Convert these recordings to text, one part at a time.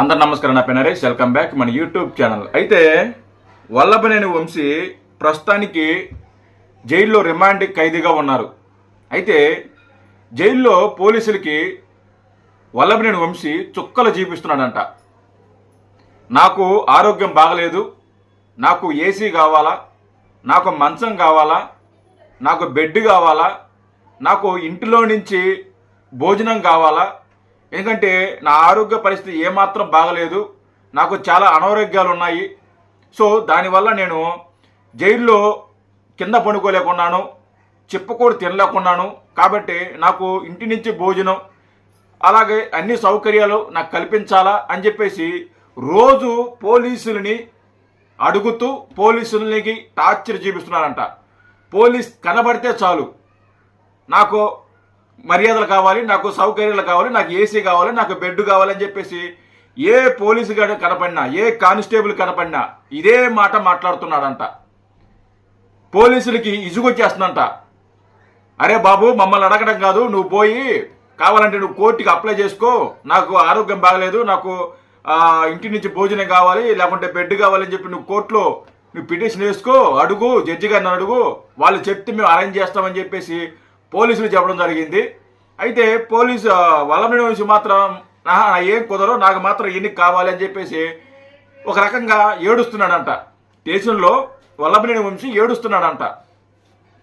అందరు నమస్కారం నా పెనరేష్ వెల్కమ్ బ్యాక్ మన యూట్యూబ్ ఛానల్ అయితే వల్లభనేని వంశీ ప్రస్తుతానికి జైల్లో రిమాండ్ ఖైదీగా ఉన్నారు. అయితే జైల్లో పోలీసులకి వల్లభనేని వంశీ చుక్కలు చూపిస్తున్నాడంట. నాకు ఆరోగ్యం బాగలేదు నాకు ఏసీ కావాలా నాకు మంచం కావాలా నాకు బెడ్ కావాలా నాకు ఇంటిలో నుంచి భోజనం కావాలా ఎందుకంటే నా ఆరోగ్య పరిస్థితి ఏమాత్రం బాగలేదు నాకు చాలా అనారోగ్యాలు ఉన్నాయి సో దానివల్ల నేను జైల్లో కింద పడుకోలేకున్నాను చెప్పుకోడు తినలేకున్నాను. కాబట్టి నాకు ఇంటి నుంచి భోజనం అలాగే అన్ని సౌకర్యాలు నాకు కల్పించాలా అని చెప్పేసి రోజు పోలీసులని అడుగుతూ పోలీసులకి టార్చర్ చూపిస్తున్నారంట. పోలీస్ కనబడితే చాలు. నాకు మర్యాదలు కావాలి నాకు సౌకర్యాలు కావాలి నాకు ఏసీ కావాలి నాకు బెడ్ కావాలని చెప్పేసి ఏ పోలీసు గారు కనపడినా ఏ కానిస్టేబుల్ కనపడినా ఇదే మాట మాట్లాడుతున్నాడంట. పోలీసులకి ఇసుగొచ్చేస్తుందంట. అరే బాబు మమ్మల్ని అడగడం కాదు నువ్వు పోయి కావాలంటే నువ్వు కోర్టుకి అప్లై చేసుకో నాకు ఆరోగ్యం బాగలేదు నాకు ఇంటి నుంచి భోజనం కావాలి లేకుంటే బెడ్ కావాలని చెప్పి నువ్వు కోర్టులో నువ్వు పిటిషన్ వేసుకో అడుగు జడ్జి గారిని అడుగు వాళ్ళు చెప్తే మేము అరేంజ్ చేస్తామని చెప్పేసి పోలీసులు చెప్పడం జరిగింది. అయితే పోలీసు వల్లమైన నుంచి మాత్రం ఏం కుదరో నాకు మాత్రం ఎన్ని కావాలి అని చెప్పేసి ఒక రకంగా ఏడుస్తున్నాడంట. స్టేషన్లో వల్లభనేని వంశీ ఏడుస్తున్నాడంట.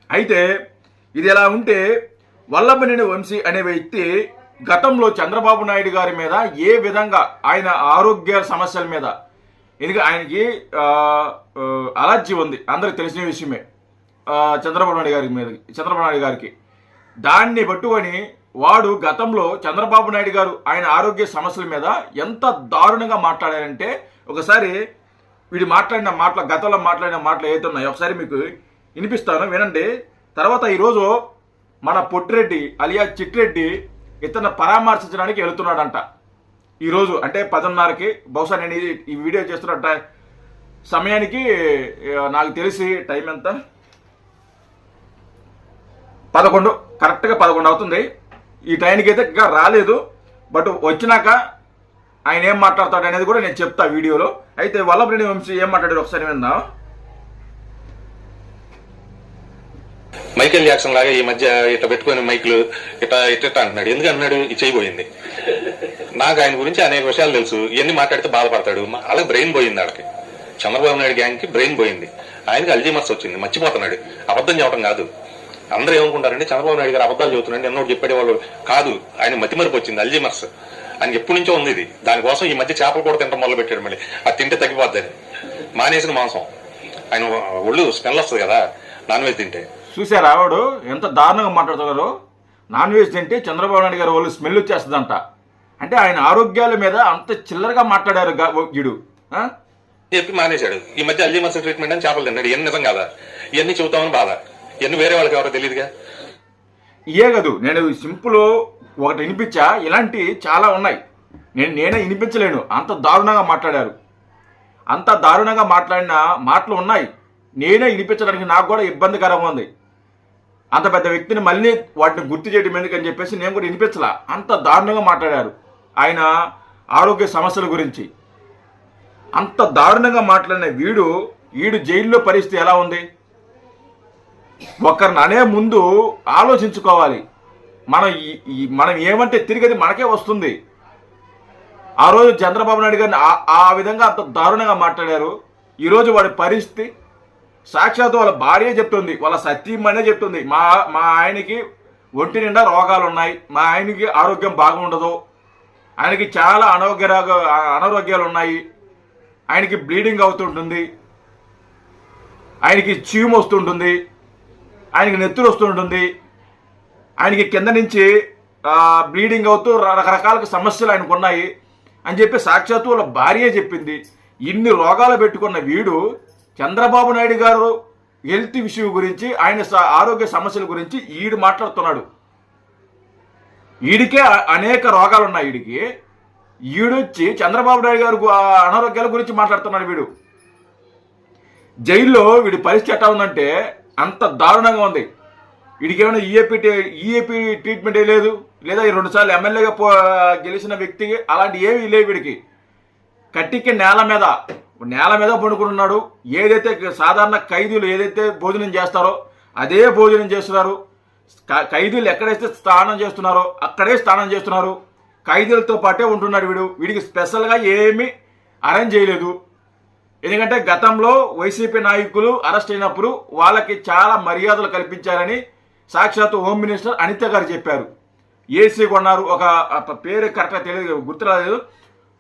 అయితే ఇది ఎలా ఉంటే వల్లభనేని వంశీ అనే వ్యక్తి గతంలో చంద్రబాబు నాయుడు గారి మీద ఏ విధంగా ఆయన ఆరోగ్య సమస్యల మీద ఎందుకంటే ఆయనకి అలర్జీ ఉంది అందరికి తెలిసిన విషయమే చంద్రబాబు నాయుడు గారి మీద చంద్రబాబు నాయుడు గారికి. దాన్ని పట్టుకొని వాడు గతంలో చంద్రబాబు నాయుడు గారు ఆయన ఆరోగ్య సమస్యల మీద ఎంత దారుణంగా మాట్లాడారంటే ఒకసారి వీడు మాట్లాడిన మాటల గతంలో మాట్లాడిన మాటలు ఏదైతున్నాయో ఒకసారి మీకు వినిపిస్తాను వినండి. తర్వాత ఈరోజు మన పొట్టిరెడ్డి అలియా చిట్టిరెడ్డి ఇతను పరామర్శించడానికి వెళుతున్నాడంట. ఈరోజు అంటే పదన్నరకి బహుశా నేను ఈ- ఈ వీడియో చేస్తున్నట్ట సమయానికి నాకు తెలిసి టైం ఎంత? పదకొండు కరెక్ట్గా పదకొండు అవుతుంది. ఈ టైంకి అయితే ఇంకా రాలేదు. బట్ వచ్చినాక ఆయన ఏం మాట్లాడతాడు అనేది కూడా నేను చెప్తా వీడియోలో. అయితే వల్లభనేని వంశీ ఏం మాట్లాడారు ఒకసారి విందాం. మైకేల్ జాక్సన్ లాగా ఈ మధ్య ఇట్లా పెట్టుకుని మైకులు ఇట్లా ఇట్ట అంటున్నాడు. ఎందుకు అన్నాడు ఇది చేయబోయింది. నాకు ఆయన గురించి అనేక విషయాలు తెలుసు. ఇవన్నీ మాట్లాడితే బాధపడతాడు. అలా అలాగే బ్రెయిన్ పోయింది ఆడికి. చంద్రబాబు నాయుడు గ్యాంగ్కి బ్రెయిన్ పోయింది. ఆయనకి అల్జీమర్స్ వచ్చింది. మర్చిపోతున్నాడు. అబద్ధం చెప్పడం కాదు. అందరూ ఏమనుకుంటారంటే చంద్రబాబు నాయుడు గారు అబద్ధాలు చెబుతున్నాడు ఎన్నోటి చెప్పేది వాళ్ళు కాదు. ఆయన మతిమరుపు వచ్చింది అల్జీమర్స్. ఆయనకి ఎప్పటి నుంచో ఉంది ఇది. దానికోసం ఈ మధ్య చేపలు కూడా తినడం మొదలు పెట్టాడు మళ్ళీ. అది తింటే తగ్గిపోద్దని. మానేసిన మాంసం. ఆయన ఒళ్ళు స్మెల్ వస్తుంది కదా నాన్ వెజ్ తింటే. చూసారా ఆవిడు ఎంత దారుణంగా మాట్లాడుతున్నారు నాన్ వెజ్ తింటే చంద్రబాబు నాయుడు గారు వాళ్ళు స్మెల్ వచ్చేస్తుందంట. అంటే ఆయన ఆరోగ్యాల మీద అంత చిల్లరగా మాట్లాడారు గా- వీడు. ఆ? చెప్పి మానేశాడు. ఈ మధ్య అల్జీమర్స్ ట్రీట్మెంట్ అని చేపలు తిన్నాడు ఇవన్నీ నిజం కాదా? ఇవన్నీ చెబుతామని బాధ. ఇవన్నీ వేరే వాళ్ళకి ఎవరో తెలియదుగా ఇయే కాదు నేను సింపుల్ ఒకటి వినిపించా ఇలాంటి చాలా ఉన్నాయి. నేను నేనే వినిపించలేను అంత దారుణంగా మాట్లాడారు. అంత దారుణంగా మాట్లాడిన మాటలు ఉన్నాయి. నేనే వినిపించడానికి నాకు కూడా ఇబ్బందికరంగా ఉంది. అంత పెద్ద వ్యక్తిని మళ్ళీ వాటిని గుర్తు చేయడం ఎందుకని చెప్పేసి నేను కూడా వినిపించలా. అంత దారుణంగా మాట్లాడారు ఆయన ఆరోగ్య సమస్యల గురించి. అంత దారుణంగా మాట్లాడిన వీడు వీడు జైల్లో పరిస్థితి ఎలా ఉంది? ఒకరిని అనే ముందు ఆలోచించుకోవాలి. మనం ఈ- మనం ఏమంటే తిరిగి అది మనకే వస్తుంది. ఆ రోజు చంద్రబాబు నాయుడు గారిని ఆ- విధంగా అంత దారుణంగా మాట్లాడారు. ఈరోజు వాడి పరిస్థితి సాక్షాత్ వాళ్ళ భార్య చెప్తుంది. వాళ్ళ సత్యమనే చెప్తుంది. మా మా ఆయనకి ఒంటి నిండా రోగాలు ఉన్నాయి. మా ఆయనకి ఆరోగ్యం బాగుండదు. ఆయనకి చాలా అనారోగ్య అనారోగ్యాలు ఉన్నాయి. ఆయనకి బ్లీడింగ్ అవుతుంటుంది. ఆయనకి చీము వస్తుంటుంది. ఆయనకి నెత్తురు వస్తుంటుంది. ఆయనకి కింద నుంచి బ్లీడింగ్ అవుతూ రకరకాల సమస్యలు ఆయనకు ఉన్నాయి అని చెప్పి సాక్షాత్తు వాళ్ళ భార్య చెప్పింది. ఇన్ని రోగాలు పెట్టుకున్న వీడు చంద్రబాబు నాయుడు గారు హెల్త్ విషయం గురించి ఆయన స- ఆరోగ్య సమస్యల గురించి ఈడు మాట్లాడుతున్నాడు. ఈడికే అనేక రోగాలు ఉన్నాయి వీడికి ఈడొచ్చి చంద్రబాబు నాయుడు గారు అనారోగ్యాల గురించి మాట్లాడుతున్నాడు వీడు. జైల్లో వీడి పరిస్థితి ఎట్లా ఉందంటే అంత దారుణంగా ఉంది. వీడికి ఏమైనా ఈఏపీ ఈఏపీ ట్రీట్మెంట్ ఏ లేదు. లేదా ఈ రెండుసార్లు ఎమ్మెల్యేగా పో గెలిచిన వ్యక్తికి అలాంటి ఏమీ లేవు వీడికి. కట్టికి నేల మీద నేల మీద పండుకున్నాడు ఏదైతే సాధారణ ఖైదీలు ఏదైతే భోజనం చేస్తారో అదే భోజనం చేస్తున్నారు. ఖైదీలు ఎక్కడైతే స్నానం చేస్తున్నారో అక్కడే స్నానం చేస్తున్నారు. ఖైదీలతో పాటే ఉంటున్నాడు వీడు. వీడికి స్పెషల్గా ఏమీ అరేంజ్ చేయలేదు. ఎందుకంటే గతంలో వైసీపీ నాయకులు అరెస్ట్ అయినప్పుడు వాళ్ళకి చాలా మర్యాదలు కల్పించారని సాక్షాత్ హోమ్ మినిస్టర్ అనిత గారు చెప్పారు. ఏసీ కొన్నారు ఒక పేరు కరెక్ట్గా తెలియదు గుర్తురాలేదు.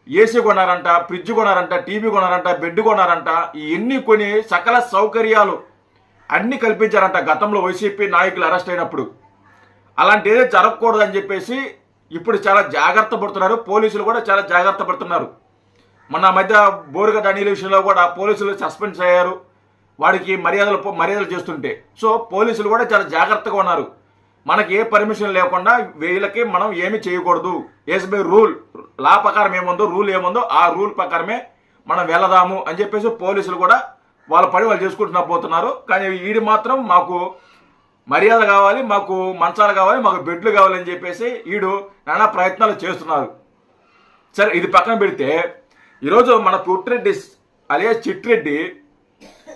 ఏసీ కొన్నారంట ఫ్రిడ్జ్ కొన్నారంట టీవీ కొన్నారంట బెడ్ కొన్నారంట ఇవన్నీ కొని సకల సౌకర్యాలు అన్ని కల్పించారంట గతంలో వైసీపీ నాయకులు అరెస్ట్ అయినప్పుడు. అలాంటి ఏదో జరగకూడదు అని చెప్పేసి ఇప్పుడు చాలా జాగ్రత్త పడుతున్నారు పోలీసులు కూడా చాలా జాగ్రత్త పడుతున్నారు. మొన్న మధ్య బోరుగడ్డ అనిల్ విషయంలో కూడా పోలీసులు సస్పెండ్ అయ్యారు. వాడికి మర్యాదలు మర్యాదలు చేస్తుంటే. సో పోలీసులు కూడా చాలా జాగ్రత్తగా ఉన్నారు. మనకి ఏ పర్మిషన్ లేకుండా వీళ్ళకి మనం ఏమి చేయకూడదు. ఎస్బై రూల్ లా ప్రకారం ఏముందో రూల్ ఏముందో ఆ రూల్ ప్రకారమే మనం వెళదాము అని చెప్పేసి పోలీసులు కూడా వాళ్ళ పని వాళ్ళు చేసుకుంటున్నా పోతున్నారు. కానీ వీడి మాత్రం మాకు మర్యాద కావాలి మాకు మంచాలు కావాలి మాకు బెడ్లు కావాలని చెప్పేసి వీడు నానా ప్రయత్నాలు చేస్తున్నారు. సరే ఇది పక్కన పెడితే ఈరోజు మన పుట్టిరెడ్డి అలియా చిట్రెడ్డి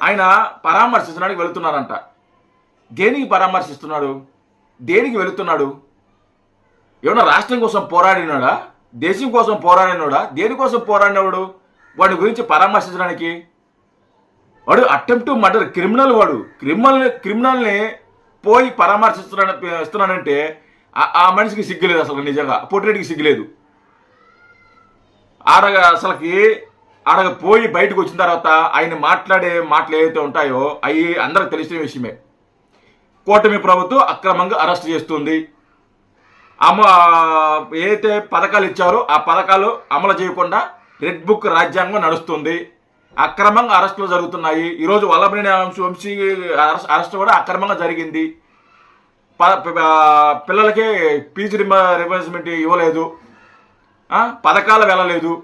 ఆయన పరామర్శించడానికి వెళుతున్నారంట. దేనికి పరామర్శిస్తున్నాడు? దేనికి వెళుతున్నాడు? ఏమన్నా రాష్ట్రం కోసం పోరాడినాడా? దేశం కోసం పోరాడినాడా? దేనికోసం పోరాడినవాడు? వాడి గురించి పరామర్శించడానికి వాడు అటెంప్ట్ మర్డర్ క్రిమినల్ వాడు. క్రిమినల్ క్రిమినల్ని పోయి పరామర్శిస్తున్నా ఇస్తున్నాడంటే ఆ- ఆ మనిషికి సిగ్గులేదు అసలు నిజంగా. పొట్టిరెడ్డికి సిగ్గులేదు. ఆడగ అసలుకి ఆడగ పోయి బయటకు వచ్చిన తర్వాత ఆయన మాట్లాడే మాటలు ఏవైతే ఉంటాయో అవి అందరికి తెలిసిన విషయమే. కూటమి ప్రభుత్వం అక్రమంగా అరెస్ట్ చేస్తుంది. అమ ఏదైతే పథకాలు ఇచ్చారో ఆ పథకాలు అమలు చేయకుండా రెడ్ బుక్ రాజ్యాంగం నడుస్తుంది. అక్రమంగా అరెస్టులు జరుగుతున్నాయి. ఈరోజు వల్లభనేని వంశీ అరెస్ట్ అరెస్ట్ కూడా అక్రమంగా జరిగింది. ప- పిల్లలకి పీజీ రిమ రిమర్స్మెంట్ ఇవ్వలేదు. పథకాలు వెళ్ళలేదు.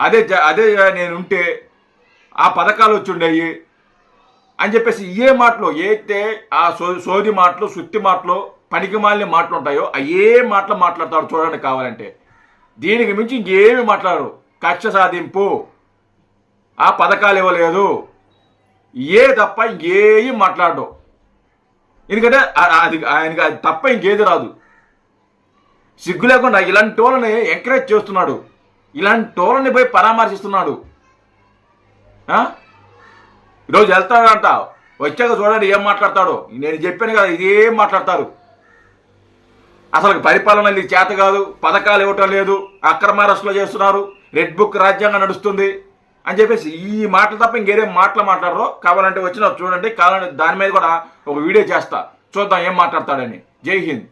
అదే జ- అదే నేను ఉంటే ఆ పథకాలు వచ్చి అని చెప్పేసి ఏ మాటలు ఏతే ఆ సో సోది మాటలు సుత్తి మాటలు పనికిమాలిన మాటలు ఉంటాయో అయ్యే మాటలు మాట్లాడతాడు చూడండి కావాలంటే. దీనికి మించి ఇంకేమి మాట్లాడరు. కక్ష సాధింపు. ఆ పథకాలు ఇవ్వలేదు. ఏ తప్ప ఇంకేం మాట్లాడడం ఎందుకంటే అది ఆయనకి అది తప్ప ఇంకేది రాదు. సిగ్గు లేకుండా ఇలాంటి వాళ్ళని ఎంకరేజ్ చేస్తున్నాడు. ఇలాంటి వాళ్ళని పోయి పరామర్శిస్తున్నాడు. ఈరోజు వెళ్తాడంట. వచ్చాక చూడండి ఏం మాట్లాడతాడు. నేను చెప్పాను కదా ఇదేం మాట్లాడతారు. అసలు పరిపాలన చేత కాదు పథకాలు ఇవ్వటం లేదు అక్రమ అరెస్టులు చేస్తున్నారు రెడ్ బుక్ రాజ్యాంగం నడుస్తుంది అని చెప్పేసి ఈ మాటలు తప్ప ఇంకేరేం మాటలు మాట్లాడరు. కావాలంటే వచ్చిన చూడండి కావాలంటే దాని మీద కూడా ఒక వీడియో చేస్తా. చూద్దాం ఏం మాట్లాడతాడని. జై హింద్.